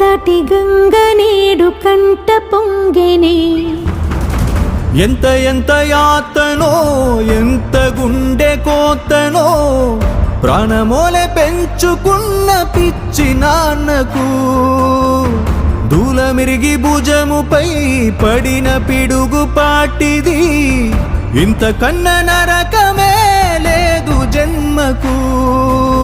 దాటి గంగ నేడు కంట పొంగెనే. ఎంత ఎంత యాతనో ఎంత గుండె కోతనో ప్రాణమోలే పెంచుకున్న పిచ్చి నాన్నకు. దూలమిరిగి భుజముపై పడిన పిడుగు పాటిది ఇంతకన్న నరకమే లేదు జన్మకు.